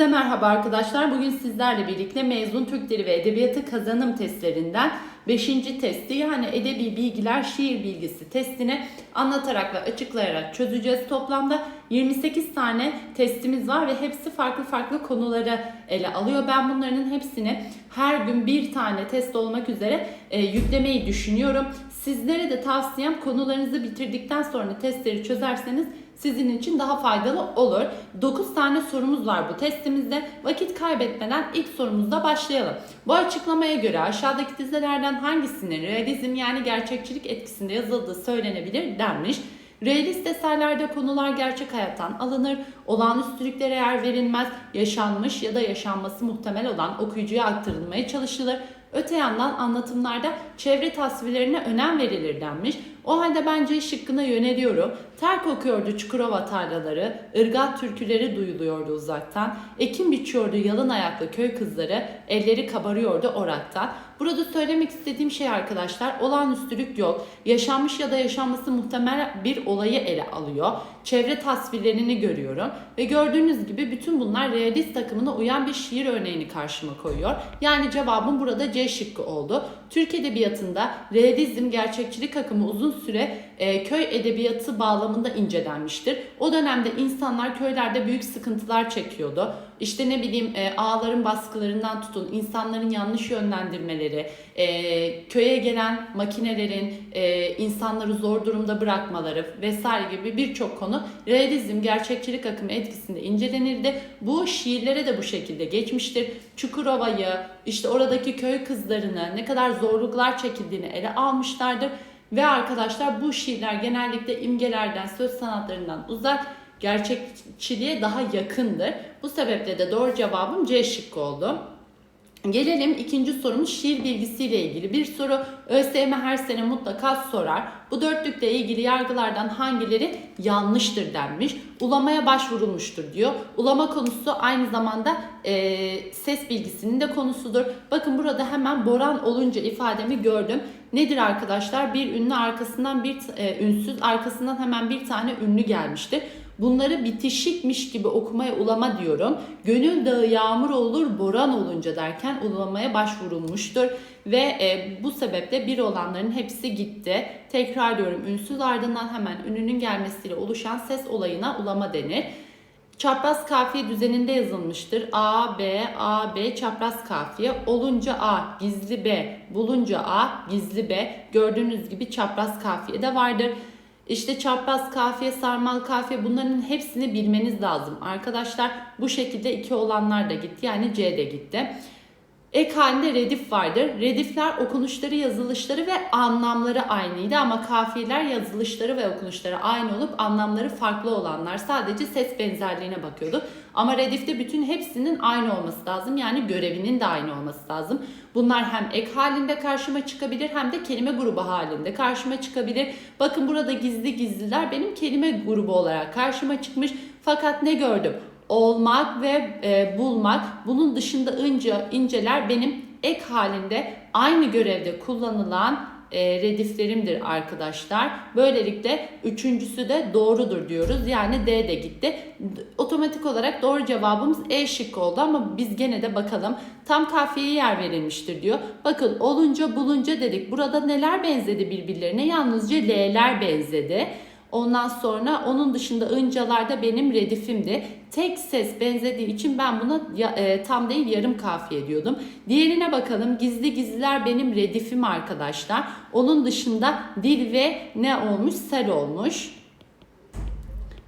Hepinize merhaba arkadaşlar. Bugün sizlerle birlikte mezun Türk Dili ve Edebiyatı kazanım testlerinden 5. testi yani edebi bilgiler şiir bilgisi testini anlatarak ve açıklayarak çözeceğiz. Toplamda 28 tane testimiz var ve hepsi farklı farklı konuları ele alıyor. Ben bunların hepsini her gün bir tane test olmak üzere e, yüklemeyi düşünüyorum. Sizlere de tavsiyem konularınızı bitirdikten sonra testleri çözerseniz sizin için daha faydalı olur. 9 tane sorumuz var bu testimizde. Vakit kaybetmeden ilk sorumuzda başlayalım. Bu açıklamaya göre aşağıdaki dizelerden hangisinin realizm yani gerçekçilik etkisinde yazıldığı söylenebilir denmiş. Realist eserlerde konular gerçek hayattan alınır, olağanüstülüklere yer verilmez, yaşanmış ya da yaşanması muhtemel olan okuyucuya aktarılmaya çalışılır. Öte yandan anlatımlarda çevre tasvirlerine önem verilir denmiş. O halde bence şıkkına yöneliyorum. Terk okuyordu Çukurova tarlaları, ırgat türküleri duyuluyordu uzaktan. Ekim biçiyordu yalın ayaklı köy kızları, elleri kabarıyordu oraktan. Burada söylemek istediğim şey arkadaşlar olağanüstülük yok. Yaşanmış ya da yaşanması muhtemel bir olayı ele alıyor. Çevre tasvirlerini görüyorum ve gördüğünüz gibi bütün bunlar realist takımına uyan bir şiir örneğini karşıma koyuyor. Yani cevabım burada C şıkkı oldu. Türk edebiyatında realizm gerçekçilik akımı uzun süre e, köy edebiyatı bağlamında incelenmiştir. O dönemde insanlar köylerde büyük sıkıntılar çekiyordu. İşte ne bileyim e, ağların baskılarından tutun, insanların yanlış yönlendirmeleri, e, köye gelen makinelerin e, insanları zor durumda bırakmaları vesaire gibi birçok konu realizm, gerçekçilik akımı etkisinde incelenirdi. Bu şiirlere de bu şekilde geçmiştir. Çukurova'yı, işte oradaki köy kızlarını, ne kadar zorluklar çekildiğini ele almışlardır. Ve arkadaşlar bu şiirler genellikle imgelerden, söz sanatlarından uzak, gerçekçiliğe daha yakındır. Bu sebeple de doğru cevabım C şıkkı oldu. Gelelim ikinci sorumuz şiir bilgisiyle ilgili bir soru. ÖSYM her sene mutlaka sorar. Bu dörtlükle ilgili yargılardan hangileri yanlıştır denmiş. Ulamaya başvurulmuştur diyor. Ulama konusu aynı zamanda e, ses bilgisinin de konusudur. Bakın burada hemen Boran olunca ifademi gördüm. Nedir arkadaşlar? Bir ünlü arkasından bir e, ünsüz arkasından hemen bir tane ünlü gelmiştir. Bunları bitişikmiş gibi okumaya ulama diyorum. Gönül dağı yağmur olur boran olunca derken ulamaya başvurulmuştur. Ve e, bu sebeple bir olanların hepsi gitti. Tekrar diyorum ünsüz ardından hemen ününün gelmesiyle oluşan ses olayına ulama denir. Çapraz kafiye düzeninde yazılmıştır. A, B, A, B çapraz kafiye. Olunca A, gizli B, bulunca A, gizli B. Gördüğünüz gibi çapraz kafiye de vardır. İşte çapraz kafiye, sarmal kafiye bunların hepsini bilmeniz lazım. Arkadaşlar bu şekilde iki olanlar da gitti. Yani C de gitti. Ek halinde redif vardır. Redifler okunuşları, yazılışları ve anlamları aynıydı ama kafiyeler yazılışları ve okunuşları aynı olup anlamları farklı olanlar. Sadece ses benzerliğine bakıyordu. Ama redifte bütün hepsinin aynı olması lazım. Yani görevinin de aynı olması lazım. Bunlar hem ek halinde karşıma çıkabilir hem de kelime grubu halinde karşıma çıkabilir. Bakın burada gizli gizliler benim kelime grubu olarak karşıma çıkmış. Fakat ne gördüm? Olmak ve e, bulmak. Bunun dışında ince, inceler benim ek halinde aynı görevde kullanılan e, rediflerimdir arkadaşlar. Böylelikle üçüncüsü de doğrudur diyoruz. Yani D de gitti. Otomatik olarak doğru cevabımız E şıkkı oldu ama biz gene de bakalım. Tam kafiyeye yer verilmiştir diyor. Bakın olunca bulunca dedik. Burada neler benzedi birbirlerine? Yalnızca L'ler benzedi. Ondan sonra onun dışında ıncalarda benim redifimdi. Tek ses benzediği için ben buna e, tam değil yarım kafiye diyordum. Diğerine bakalım. Gizli gizliler benim redifim arkadaşlar. Onun dışında dil ve ne olmuş? Sel olmuş.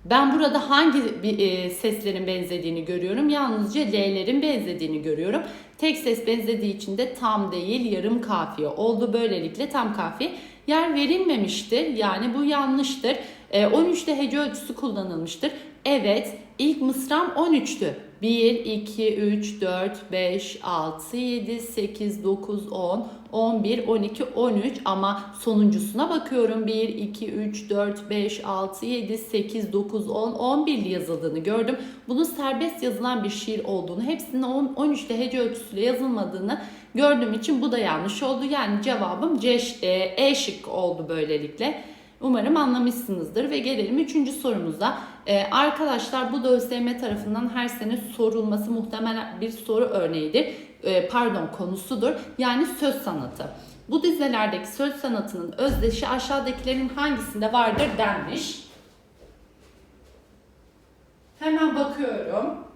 Ben burada hangi e, seslerin benzediğini görüyorum? Yalnızca L'lerin benzediğini görüyorum. Tek ses benzediği için de tam değil yarım kafiye oldu. Böylelikle tam kafiye yer verilmemiştir. Yani bu yanlıştır. E, 13'te hece ölçüsü kullanılmıştır. Evet ilk mısram 13'tü. 1, 2, 3, 4, 5, 6, 7, 8, 9, 10, 11, 12, 13 ama sonuncusuna bakıyorum. 1, 2, 3, 4, 5, 6, 7, 8, 9, 10, 11 yazıldığını gördüm. Bunun serbest yazılan bir şiir olduğunu, hepsinin 10, 13'te hece ölçüsüyle yazılmadığını gördüğüm için bu da yanlış oldu. Yani cevabım C, e, E şık oldu böylelikle. Umarım anlamışsınızdır ve gelelim üçüncü sorumuza. Ee, arkadaşlar bu ÖSYM tarafından her sene sorulması muhtemelen bir soru örneğidir. Ee, pardon konusudur. Yani söz sanatı. Bu dizelerdeki söz sanatının özdeşi aşağıdakilerin hangisinde vardır denmiş. Hemen bakıyorum.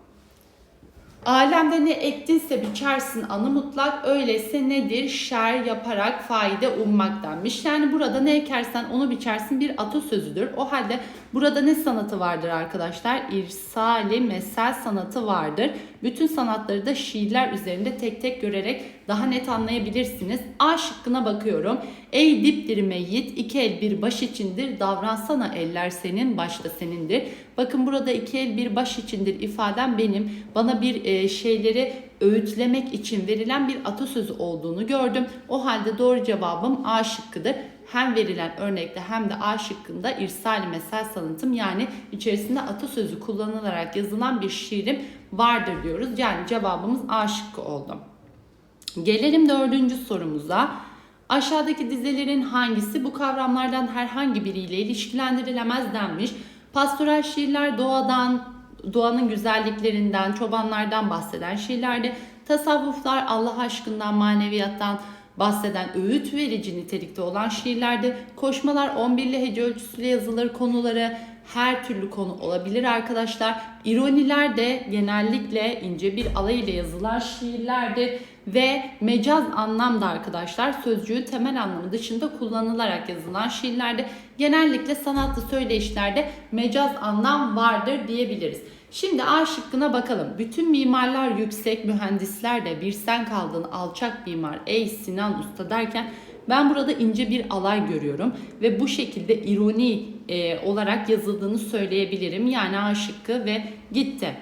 Alemde ne ektinse biçersin anı mutlak öyleyse nedir şer yaparak faide ummak denmiş. Yani burada ne ekersen onu biçersin bir atasözüdür. O halde burada ne sanatı vardır arkadaşlar? İrsali mesel sanatı vardır. Bütün sanatları da şiirler üzerinde tek tek görerek daha net anlayabilirsiniz. A şıkkına bakıyorum. Ey dipdiri meyyit iki el bir baş içindir davransana eller senin başta senindir. Bakın burada iki el bir baş içindir ifadem benim bana bir e, şeyleri öğütlemek için verilen bir atasözü olduğunu gördüm. O halde doğru cevabım A şıkkıdır. Hem verilen örnekte hem de A şıkkında irsali mesel sanatım yani içerisinde atasözü kullanılarak yazılan bir şiirim vardır diyoruz. Yani cevabımız A şıkkı oldu. Gelelim dördüncü sorumuza. Aşağıdaki dizelerin hangisi bu kavramlardan herhangi biriyle ilişkilendirilemez denmiş. Pastoral şiirler doğadan, doğanın güzelliklerinden, çobanlardan bahseden şiirlerdi. Tasavvuflar Allah aşkından, maneviyattan bahseden öğüt verici nitelikte olan şiirlerdi. Koşmalar 11'li hece ölçüsüyle yazılır konuları her türlü konu olabilir arkadaşlar. İroniler de genellikle ince bir alay ile yazılan şiirlerdir ve mecaz anlamda arkadaşlar sözcüğü temel anlamı dışında kullanılarak yazılan şiirlerde genellikle sanatlı söyleyişlerde mecaz anlam vardır diyebiliriz. Şimdi A şıkkına bakalım. Bütün mimarlar yüksek, mühendisler de bir sen kaldın alçak mimar ey Sinan Usta derken ben burada ince bir alay görüyorum ve bu şekilde ironi e, olarak yazıldığını söyleyebilirim. Yani A şıkkı ve gitti.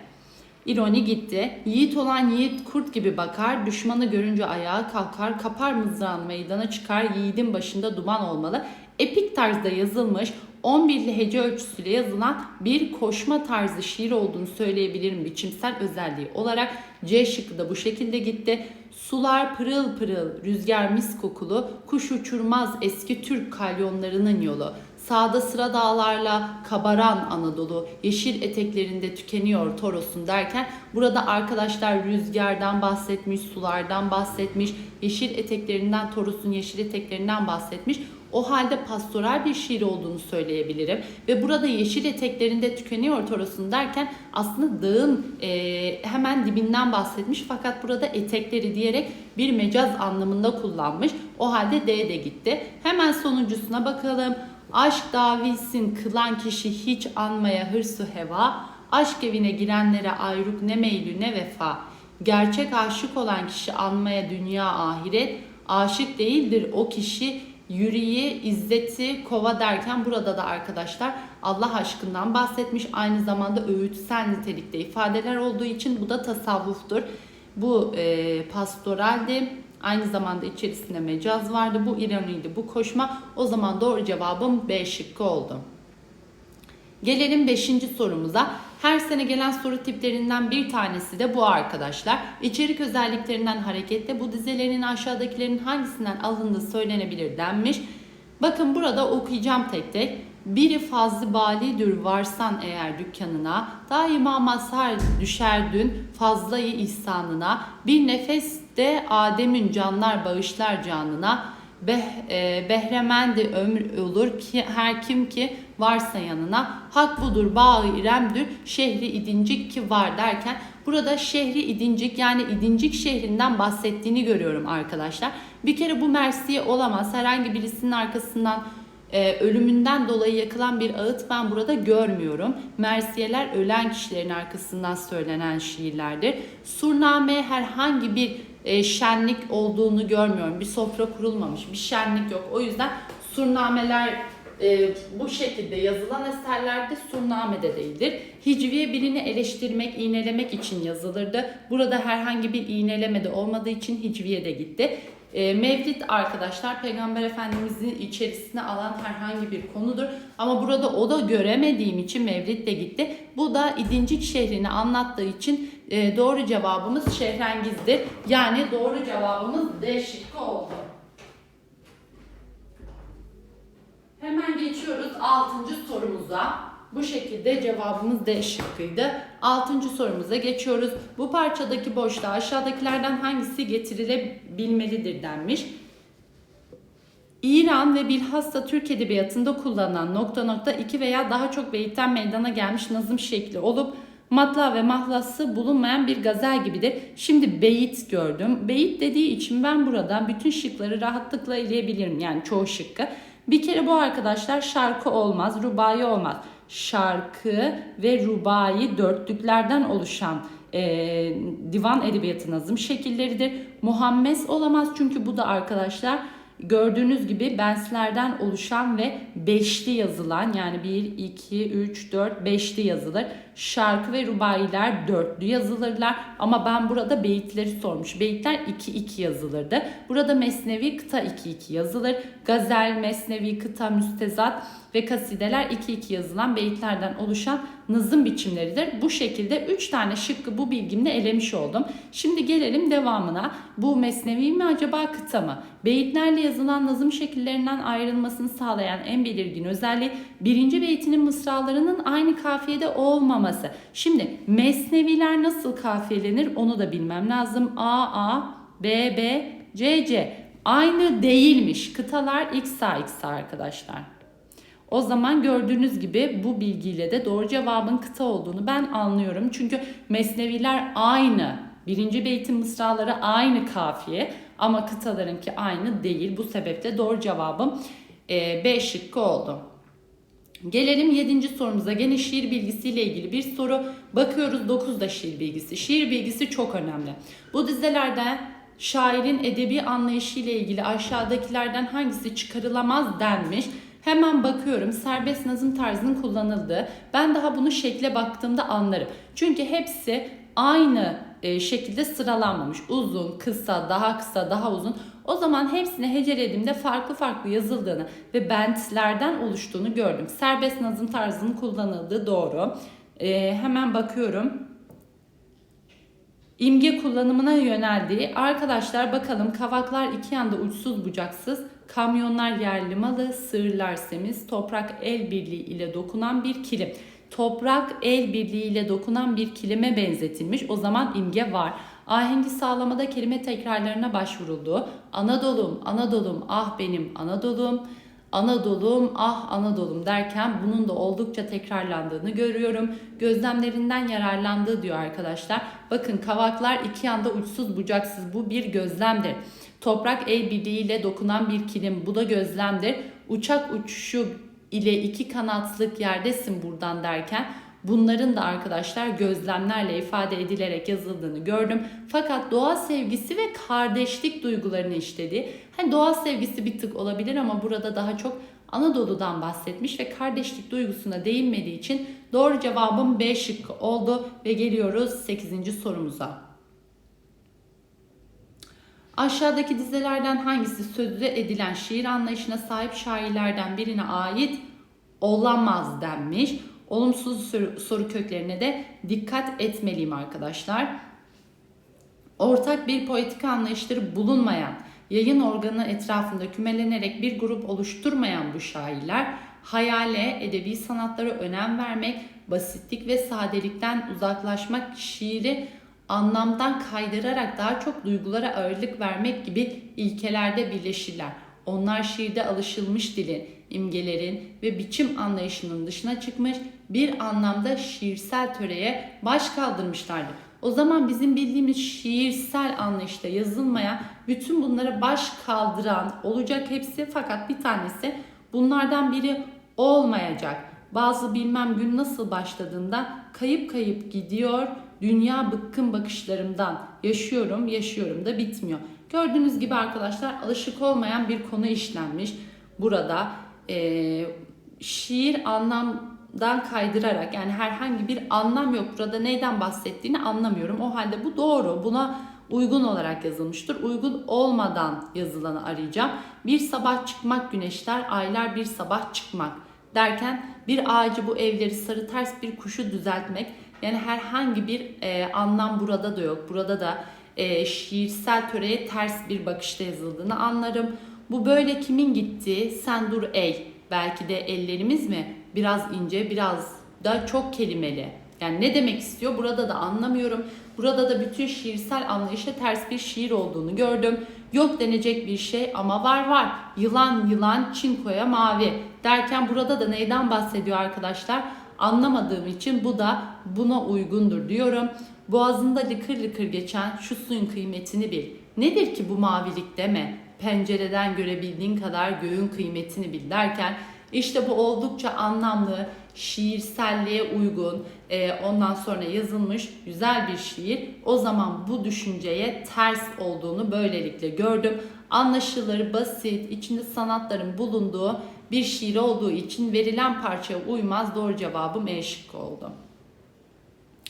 İroni gitti. Yiğit olan yiğit kurt gibi bakar. Düşmanı görünce ayağa kalkar. Kapar mızrağını meydana çıkar. Yiğidin başında duman olmalı. Epik tarzda yazılmış 11'li hece ölçüsüyle yazılan bir koşma tarzı şiir olduğunu söyleyebilirim biçimsel özelliği olarak. C şıkkı da bu şekilde gitti. Sular pırıl pırıl, rüzgar mis kokulu, kuş uçurmaz eski Türk kalyonlarının yolu. Sağda sıra dağlarla kabaran Anadolu, yeşil eteklerinde tükeniyor Toros'un derken burada arkadaşlar rüzgardan bahsetmiş, sulardan bahsetmiş, yeşil eteklerinden Toros'un yeşil eteklerinden bahsetmiş. O halde pastoral bir şiir olduğunu söyleyebilirim. Ve burada yeşil eteklerinde tükeniyor Toros'un derken aslında dağın e, hemen dibinden bahsetmiş. Fakat burada etekleri diyerek bir mecaz anlamında kullanmış. O halde D de gitti. Hemen sonuncusuna bakalım. Aşk davilsin kılan kişi hiç anmaya hırsı heva. Aşk evine girenlere ayrık ne meylü ne vefa. Gerçek aşık olan kişi anmaya dünya ahiret. Aşık değildir o kişi yüreği, izzeti, kova derken burada da arkadaşlar Allah aşkından bahsetmiş. Aynı zamanda öğütsel nitelikte ifadeler olduğu için bu da tasavvuftur. Bu e, pastoraldi. Aynı zamanda içerisinde mecaz vardı. Bu ironiydi, bu koşma. O zaman doğru cevabım B şıkkı oldu. Gelelim 5. sorumuza. Her sene gelen soru tiplerinden bir tanesi de bu arkadaşlar. İçerik özelliklerinden hareketle bu dizelerin aşağıdakilerin hangisinden alındığı söylenebilir denmiş. Bakın burada okuyacağım tek tek. Biri fazlı balidür varsan eğer dükkanına, daima mazhar düşer dün fazlayı ihsanına, bir nefes de Adem'in canlar bağışlar canına, Beh, e, behremendi ömür olur ki her kim ki varsa yanına hak budur bağı iremdür şehri idincik ki var derken burada şehri idincik yani idincik şehrinden bahsettiğini görüyorum arkadaşlar. Bir kere bu mersiye olamaz herhangi birisinin arkasından e, ölümünden dolayı yakılan bir ağıt ben burada görmüyorum. Mersiyeler ölen kişilerin arkasından söylenen şiirlerdir. Surname herhangi bir e, şenlik olduğunu görmüyorum. Bir sofra kurulmamış, bir şenlik yok. O yüzden surnameler e, bu şekilde yazılan eserlerde surname de değildir. Hicviye birini eleştirmek, iğnelemek için yazılırdı. Burada herhangi bir iğneleme de olmadığı için hicviye de gitti. E, Mevlid arkadaşlar Peygamber Efendimizin içerisine alan herhangi bir konudur. Ama burada o da göremediğim için Mevlid de gitti. Bu da İdincik şehrini anlattığı için e, doğru cevabımız Şehrengiz'dir. Yani doğru cevabımız D şıkkı oldu. Hemen geçiyoruz 6. sorumuza. Bu şekilde cevabımız D şıkkıydı. 6. sorumuza geçiyoruz. Bu parçadaki boşluğa aşağıdakilerden hangisi getirilebilmelidir denmiş. İran ve bilhassa Türk Edebiyatı'nda kullanılan nokta nokta iki veya daha çok beyitten meydana gelmiş nazım şekli olup matla ve mahlası bulunmayan bir gazel gibidir. Şimdi beyit gördüm. Beyit dediği için ben buradan bütün şıkları rahatlıkla eleyebilirim. Yani çoğu şıkkı. Bir kere bu arkadaşlar şarkı olmaz, rubai olmaz. Şarkı ve rubai dörtlüklerden oluşan e, divan edebiyatı nazım şekilleridir. Muhammes olamaz çünkü bu da arkadaşlar gördüğünüz gibi benslerden oluşan ve beşli yazılan yani 1, 2, 3, 4, beşli yazılır. Şarkı ve rubailer dörtlü yazılırlar ama ben burada beyitleri sormuş. Beyitler 2, 2 yazılırdı. Burada mesnevi kıta 2, 2 yazılır. Gazel, mesnevi kıta, müstezat ve kasideler 2, 2 yazılan beyitlerden oluşan nazım biçimleridir. Bu şekilde 3 tane şıkkı bu bilgimle elemiş oldum. Şimdi gelelim devamına. Bu mesnevi mi acaba kıta mı? Beyitlerle yazılan nazım şekillerinden ayrılmasını sağlayan en belirgin özelliği birinci beytinin mısralarının aynı kafiyede olmaması. Şimdi mesneviler nasıl kafiyelenir onu da bilmem lazım. A, A, B, B, C, C. Aynı değilmiş. Kıtalar X, A, X, A arkadaşlar. O zaman gördüğünüz gibi bu bilgiyle de doğru cevabın kıta olduğunu ben anlıyorum. Çünkü mesneviler aynı. Birinci beytin mısraları aynı kafiye ama kıtalarınki aynı değil. Bu sebeple doğru cevabım e, B şıkkı oldu. Gelelim 7. sorumuza. Gene şiir bilgisiyle ilgili bir soru. Bakıyoruz 9'da şiir bilgisi. Şiir bilgisi çok önemli. Bu dizelerden şairin edebi anlayışı ile ilgili aşağıdakilerden hangisi çıkarılamaz denmiş. Hemen bakıyorum serbest nazım tarzının kullanıldığı. Ben daha bunu şekle baktığımda anlarım. Çünkü hepsi aynı şekilde sıralanmamış. Uzun, kısa, daha kısa, daha uzun. O zaman hepsini hecelediğimde farklı farklı yazıldığını ve bentlerden oluştuğunu gördüm. Serbest nazım tarzının kullanıldığı doğru. E, hemen bakıyorum. İmge kullanımına yöneldiği arkadaşlar bakalım kavaklar iki yanda uçsuz bucaksız kamyonlar yerli malı sığırlar semiz toprak el birliği ile dokunan bir kilim toprak el birliği ile dokunan bir kilime benzetilmiş o zaman imge var ahengi sağlamada kelime tekrarlarına başvuruldu Anadolu'm Anadolu'm ah benim Anadolu'm Anadolu'm ah Anadolu'm derken bunun da oldukça tekrarlandığını görüyorum. Gözlemlerinden yararlandığı diyor arkadaşlar. Bakın kavaklar iki yanda uçsuz bucaksız bu bir gözlemdir. Toprak el birliğiyle dokunan bir kilim bu da gözlemdir. Uçak uçuşu ile iki kanatlık yerdesin buradan derken Bunların da arkadaşlar gözlemlerle ifade edilerek yazıldığını gördüm. Fakat doğa sevgisi ve kardeşlik duygularını işledi. Hani doğa sevgisi bir tık olabilir ama burada daha çok Anadolu'dan bahsetmiş ve kardeşlik duygusuna değinmediği için doğru cevabım B şıkkı oldu ve geliyoruz 8. sorumuza. Aşağıdaki dizelerden hangisi sözlü edilen şiir anlayışına sahip şairlerden birine ait olamaz denmiş. Olumsuz soru, soru köklerine de dikkat etmeliyim arkadaşlar. Ortak bir poetik anlayışları bulunmayan, yayın organı etrafında kümelenerek bir grup oluşturmayan bu şairler hayale, edebi sanatlara önem vermek, basitlik ve sadelikten uzaklaşmak, şiiri anlamdan kaydırarak daha çok duygulara ağırlık vermek gibi ilkelerde birleşirler. Onlar şiirde alışılmış dilin, imgelerin ve biçim anlayışının dışına çıkmış bir anlamda şiirsel töreye baş kaldırmışlardır. O zaman bizim bildiğimiz şiirsel anlayışta yazılmaya bütün bunlara baş kaldıran olacak hepsi fakat bir tanesi bunlardan biri olmayacak. Bazı bilmem gün nasıl başladığında kayıp kayıp gidiyor. Dünya bıkkın bakışlarımdan yaşıyorum, yaşıyorum da bitmiyor. Gördüğünüz gibi arkadaşlar alışık olmayan bir konu işlenmiş. Burada e, şiir anlamdan kaydırarak yani herhangi bir anlam yok. Burada neyden bahsettiğini anlamıyorum. O halde bu doğru. Buna uygun olarak yazılmıştır. Uygun olmadan yazılanı arayacağım. Bir sabah çıkmak güneşler, aylar bir sabah çıkmak derken bir ağacı bu evleri sarı ters bir kuşu düzeltmek. Yani herhangi bir e, anlam burada da yok. Burada da e, şiirsel töreye ters bir bakışta yazıldığını anlarım. Bu böyle kimin gitti? Sen dur ey. Belki de ellerimiz mi? Biraz ince, biraz da çok kelimeli. Yani ne demek istiyor? Burada da anlamıyorum. Burada da bütün şiirsel anlayışa ters bir şiir olduğunu gördüm. Yok denecek bir şey ama var var. Yılan yılan çinkoya mavi derken burada da neyden bahsediyor arkadaşlar? Anlamadığım için bu da buna uygundur diyorum. Boğazında lıkır lıkır geçen şu suyun kıymetini bil. Nedir ki bu mavilik deme? Pencereden görebildiğin kadar göğün kıymetini bil derken işte bu oldukça anlamlı, şiirselliğe uygun, e, ondan sonra yazılmış güzel bir şiir. O zaman bu düşünceye ters olduğunu böylelikle gördüm. Anlaşılır, basit, içinde sanatların bulunduğu bir şiir olduğu için verilen parçaya uymaz. Doğru cevabım E şıkkı oldu.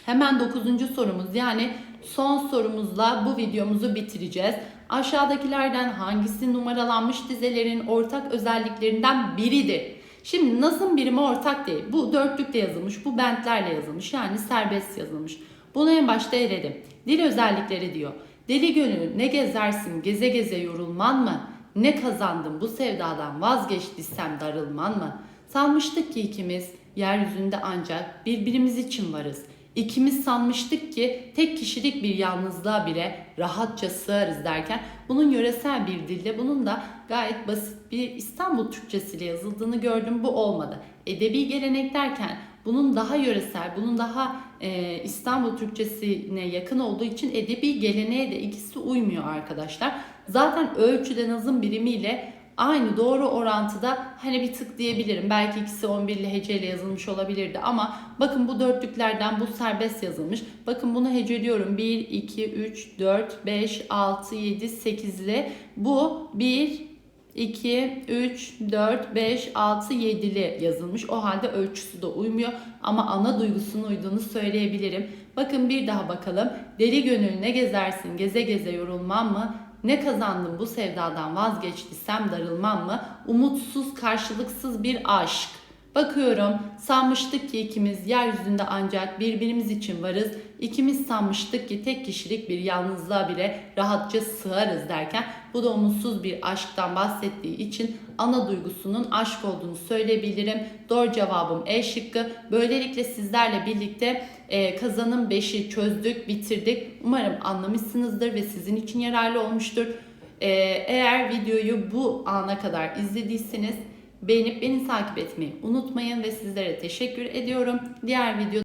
Hemen 9. sorumuz yani son sorumuzla bu videomuzu bitireceğiz. Aşağıdakilerden hangisi numaralanmış dizelerin ortak özelliklerinden biridir? Şimdi nazım birimi ortak değil. Bu dörtlükle yazılmış, bu bentlerle yazılmış yani serbest yazılmış. Bunu en başta eledim. Dil özellikleri diyor. Deli gönül ne gezersin geze geze yorulman mı? Ne kazandım bu sevdadan vazgeçtiysem darılman mı? Sanmıştık ki ikimiz yeryüzünde ancak birbirimiz için varız. İkimiz sanmıştık ki tek kişilik bir yalnızlığa bile rahatça sığarız derken bunun yöresel bir dilde bunun da gayet basit bir İstanbul Türkçesiyle yazıldığını gördüm. Bu olmadı. Edebi gelenek derken bunun daha yöresel, bunun daha e, İstanbul Türkçesine yakın olduğu için edebi geleneğe de ikisi uymuyor arkadaşlar. Zaten ölçüde nazım birimiyle aynı doğru orantıda hani bir tık diyebilirim. Belki ikisi 11 ile heceyle yazılmış olabilirdi ama bakın bu dörtlüklerden bu serbest yazılmış. Bakın bunu heceliyorum. 1, 2, 3, 4, 5, 6, 7, 8 ile bu 1, 2, 3, 4, 5, 6, 7'li yazılmış. O halde ölçüsü de uymuyor ama ana duygusunun uyduğunu söyleyebilirim. Bakın bir daha bakalım. Deli gönül ne gezersin geze geze yorulmam mı? Ne kazandım bu sevdadan vazgeçtiysem darılmam mı? Umutsuz karşılıksız bir aşk. Bakıyorum sanmıştık ki ikimiz yeryüzünde ancak birbirimiz için varız. İkimiz sanmıştık ki tek kişilik bir yalnızlığa bile rahatça sığarız derken bu da umutsuz bir aşktan bahsettiği için ana duygusunun aşk olduğunu söyleyebilirim. Doğru cevabım E şıkkı. Böylelikle sizlerle birlikte e, kazanım 5'i çözdük, bitirdik. Umarım anlamışsınızdır ve sizin için yararlı olmuştur. E, eğer videoyu bu ana kadar izlediyseniz beğenip beni takip etmeyi unutmayın ve sizlere teşekkür ediyorum. Diğer video